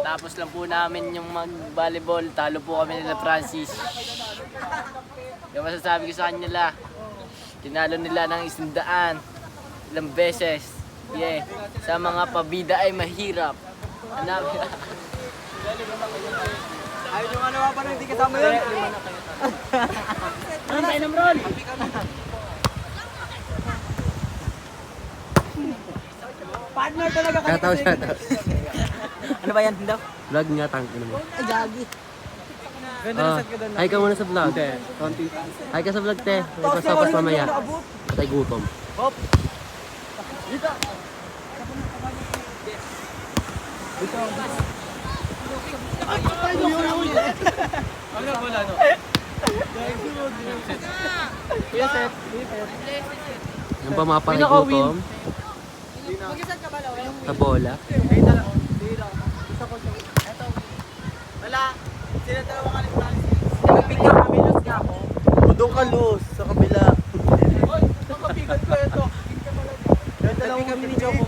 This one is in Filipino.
Tapos lang po namin yung mag-volleyball. Talo po kami nila Francis. Yung masasabi ko sa kanila, tinalo nila ng isandaan ilang beses. Yeah. Sa mga pabida ay mahirap. Hanap. Ayaw nyo nga naman pa hindi kasama yun. Ano tayo ng Ron? Partner talaga kami. Shoutout, shoutout. Ano ba yan? Daw? Vlog nga, tang ina mo. Ay, gagi. Ganda Ah, Hi ka muna sa vlog. Hi ka sa vlog, te. May pasapas mamaya. Patay gutom. Hop. Yung pa mga patay gutom. Sa bola. Wala. Sila dalawa ka. Nagpigyan kami, lose ka ako. Doon ka lose sa kabila. Hoy, nakapigat ko ito. Dalawa kami ni Joko.